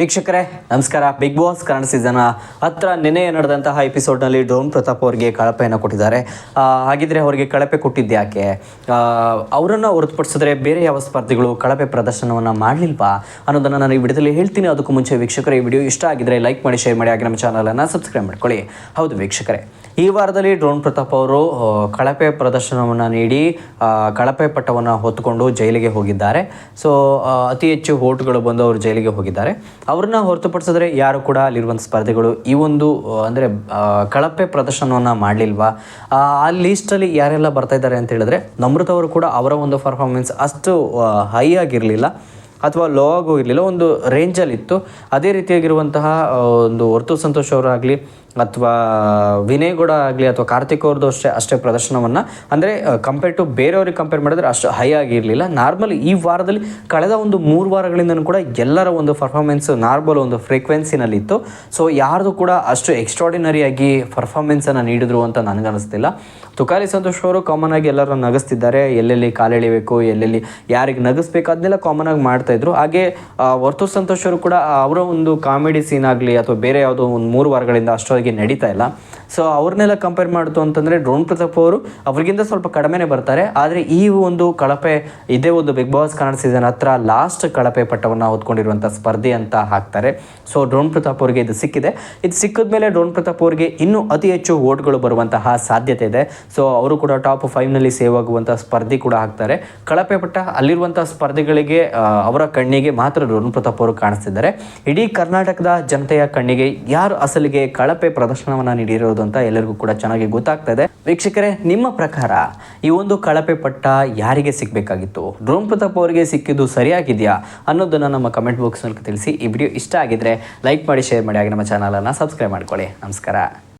ವೀಕ್ಷಕರೇ, ನಮಸ್ಕಾರ. Big boss Kannada season ಹತ್ರ ನಿನ್ನೆ ನಡೆದಂತಹ ಎಪಿಸೋಡ್ನಲ್ಲಿ ಡ್ರೋನ್ ಪ್ರತಾಪ್ ಅವರಿಗೆ ಕಳಪೆಯನ್ನು ಕೊಟ್ಟಿದ್ದಾರೆ. ಹಾಗಿದ್ರೆ ಅವರಿಗೆ ಕಳಪೆ ಕೊಟ್ಟಿದ್ದು ಯಾಕೆ? ಅವರನ್ನು ಹೊರತುಪಡಿಸಿದ್ರೆ ಬೇರೆ ಯಾವ ಸ್ಪರ್ಧಿಗಳು ಕಳಪೆ ಪ್ರದರ್ಶನವನ್ನು ಮಾಡಲಿಲ್ವಾ ಅನ್ನೋದನ್ನು ನಾನು ಈ ವಿಡಿಯೋದಲ್ಲಿ ಹೇಳ್ತೀನಿ. ಅದಕ್ಕೂ ಮುಂಚೆ ವೀಕ್ಷಕರೇ, ಈ ವಿಡಿಯೋ ಇಷ್ಟ ಆಗಿದ್ರೆ ಲೈಕ್ ಮಾಡಿ ಶೇರ್ ಮಾಡಿ ಹಾಗೆ ನಮ್ಮ ಚಾನಲನ್ನು ಸಬ್ಸ್ಕ್ರೈಬ್ ಮಾಡ್ಕೊಳ್ಳಿ. ಹೌದು ವೀಕ್ಷಕರೇ, ಈ ವಾರದಲ್ಲಿ ಡ್ರೋನ್ ಪ್ರತಾಪ್ ಅವರು ಕಳಪೆ ಪ್ರದರ್ಶನವನ್ನು ನೀಡಿ ಕಳಪೆ ಪಟ್ಟವನ್ನು ಹೊತ್ತುಕೊಂಡು ಜೈಲಿಗೆ ಹೋಗಿದ್ದಾರೆ. ಸೊ ಅತಿ ಹೆಚ್ಚು ಓಟ್ಗಳು ಬಂದು ಅವರು ಜೈಲಿಗೆ ಹೋಗಿದ್ದಾರೆ. ಅವ್ರನ್ನ ಹೊರತುಪಡಿಸಿದ್ರೆ ಯಾರು ಕೂಡ ಅಲ್ಲಿರುವಂಥ ಸ್ಪರ್ಧೆಗಳು ಈ ಒಂದು ಅಂದರೆ ಕಳಪೆ ಪ್ರದರ್ಶನವನ್ನು ಮಾಡಲಿಲ್ವಾ? ಆ ಲೀಸ್ಟಲ್ಲಿ ಯಾರೆಲ್ಲ ಬರ್ತಾ ಇದ್ದಾರೆ ಅಂತ ಹೇಳಿದ್ರೆ ನಮೃತ ಅವರು ಕೂಡ ಅವರ ಒಂದು ಪರ್ಫಾರ್ಮೆನ್ಸ್ ಅಷ್ಟು ಹೈ ಆಗಿರಲಿಲ್ಲ ಅಥವಾ ಲೋ ಆಗೋ ಇರಲಿಲ್ಲ, ಒಂದು ರೇಂಜಲ್ಲಿತ್ತು ಅದೇ ರೀತಿಯಾಗಿರುವಂತಹ ಒಂದು ಹೊರ್ತು ಸಂತೋಷ್ ಅವರಾಗಲಿ ಅಥವಾ ವಿನಯ್ ಗೌಡ ಆಗಲಿ ಅಥವಾ ಕಾರ್ತಿಕ್ ಅವ್ರದ್ದು ಅಷ್ಟೇ ಅಷ್ಟೇ ಪ್ರದರ್ಶನವನ್ನು, ಅಂದರೆ ಕಂಪೇರ್ ಟು ಬೇರೆಯವ್ರಿಗೆ ಕಂಪೇರ್ ಮಾಡಿದ್ರೆ ಅಷ್ಟು ಹೈ ಆಗಿರಲಿಲ್ಲ. ನಾರ್ಮಲ್ ಈ ವಾರದಲ್ಲಿ ಕಳೆದ ಒಂದು ಮೂರು ವಾರಗಳಿಂದನೂ ಕೂಡ ಎಲ್ಲರ ಒಂದು ಪರ್ಫಾರ್ಮೆನ್ಸ್ ನಾರ್ಮಲ್ ಒಂದು ಫ್ರೀಕ್ವೆನ್ಸಿನಲ್ಲಿತ್ತು ಸೊ ಯಾರ್ದು ಕೂಡ ಅಷ್ಟು ಎಕ್ಸ್ಟ್ರಾಡಿನರಿಯಾಗಿ ಪರ್ಫಾರ್ಮೆನ್ಸನ್ನು ನೀಡಿದ್ರು ಅಂತ ನನಗನ್ನಿಸ್ತಿಲ್ಲ. ತುಕಾಲಿ ಸಂತೋಷ್ ಅವರು ಕಾಮನ್ ಆಗಿ ಎಲ್ಲರೂ ನಗಿಸ್ತಿದ್ದಾರೆ. ಎಲ್ಲೆಲ್ಲಿ ಕಾಲೆಳಿಬೇಕು ಎಲ್ಲೆಲ್ಲಿ ಯಾರಿಗೆ ನಗಿಸ್ಬೇಕು ಅದನ್ನೆಲ್ಲ ಕಾಮನ್ ಆಗಿ ಮಾಡ್ತಾ ಇದ್ರು. ಹಾಗೆ ವರ್ತು ಸಂತೋಷ್ ಅವರು ಕೂಡ ಅವರ ಒಂದು ಕಾಮಿಡಿ ಸೀನ್ ಆಗಲಿ ಅಥವಾ ಬೇರೆ ಯಾವುದೋ ಒಂದು ಮೂರು ವಾರಗಳಿಂದ ಅಷ್ಟೊಂದಿಗೆ ನಡೀತಾ ಇಲ್ಲ. ಸೊ ಅವ್ರನ್ನೆಲ್ಲ ಕಂಪೇರ್ ಮಾಡಿತು ಅಂತಂದರೆ ಡ್ರೋನ್ ಪ್ರತಾಪ್ ಅವರು ಅವ್ರಿಗಿಂತ ಸ್ವಲ್ಪ ಕಡಿಮೆನೇ ಬರ್ತಾರೆ. ಆದರೆ ಈ ಒಂದು ಕಳಪೆ, ಇದೇ ಒಂದು ಬಿಗ್ ಬಾಸ್ ಕನ್ನಡ ಸೀಸನ್ ಹತ್ರ ಲಾಸ್ಟ್ ಕಳಪೆ ಪಟ್ಟವನ್ನು ಹೊತ್ಕೊಂಡಿರುವಂಥ ಸ್ಪರ್ಧೆ ಅಂತ ಹಾಕ್ತಾರೆ. ಸೊ ಡ್ರೋನ್ ಪ್ರತಾಪ್ ಅವರಿಗೆ ಇದು ಸಿಕ್ಕಿದೆ. ಇದು ಸಿಕ್ಕಿದ ಮೇಲೆ ಡ್ರೋನ್ ಪ್ರತಾಪ್ ಅವರಿಗೆ ಇನ್ನೂ ಅತಿ ಹೆಚ್ಚು ಓಟ್ಗಳು ಬರುವಂತಹ ಸಾಧ್ಯತೆ ಇದೆ. ಸೊ ಅವರು ಕೂಡ ಟಾಪ್ ಫೈವ್ನಲ್ಲಿ ಸೇವ್ ಆಗುವಂಥ ಸ್ಪರ್ಧೆ ಕೂಡ ಹಾಕ್ತಾರೆ. ಕಳಪೆ ಪಟ್ಟ ಅಲ್ಲಿರುವಂಥ ಸ್ಪರ್ಧೆಗಳಿಗೆ ಅವರ ಕಣ್ಣಿಗೆ ಮಾತ್ರ ಡ್ರೋನ್ ಪ್ರತಾಪ್ ಅವರು ಕಾಣಿಸ್ತಿದ್ದಾರೆ. ಇಡೀ ಕರ್ನಾಟಕದ ಜನತೆಯ ಕಣ್ಣಿಗೆ ಯಾರು ಅಸಲಿಗೆ ಕಳಪೆ ಪ್ರದರ್ಶನವನ್ನು ನೀಡಿರೋದು ಅಂತ ಎಲ್ಲರಿಗೂ ಕೂಡ ಚೆನ್ನಾಗಿ ಗೊತ್ತಾಗ್ತಾ ಇದೆ ವೀಕ್ಷಕರೇ, ನಿಮ್ಮ ಪ್ರಕಾರ ಈ ಒಂದು ಕಳಪೆ ಪಟ್ಟ ಯಾರಿಗೆ ಸಿಗಬೇಕಾಗಿತ್ತು? ಡ್ರೋನ್ ಪ್ರತಾಪ್ ಅವರಿಗೆ ಸಿಕ್ಕಿದ್ದು ಸರಿಯಾಗಿದೆಯಾ ಅನ್ನೋದನ್ನು ನಮ್ಮ ಕಮೆಂಟ್ ಬಾಕ್ಸ್ನಲ್ಲಿ ತಿಳಿಸಿ ಈ ವಿಡಿಯೋ ಇಷ್ಟ ಆಗಿದ್ರೆ ಲೈಕ್ ಮಾಡಿ ಶೇರ್ ಮಾಡಿ, ಹಾಗೆ ನಮ್ಮ ಚಾನಲನ್ನು ಸಬ್ಸ್ಕ್ರೈಬ್ ಮಾಡ್ಕೊಳ್ಳಿ. ನಮಸ್ಕಾರ.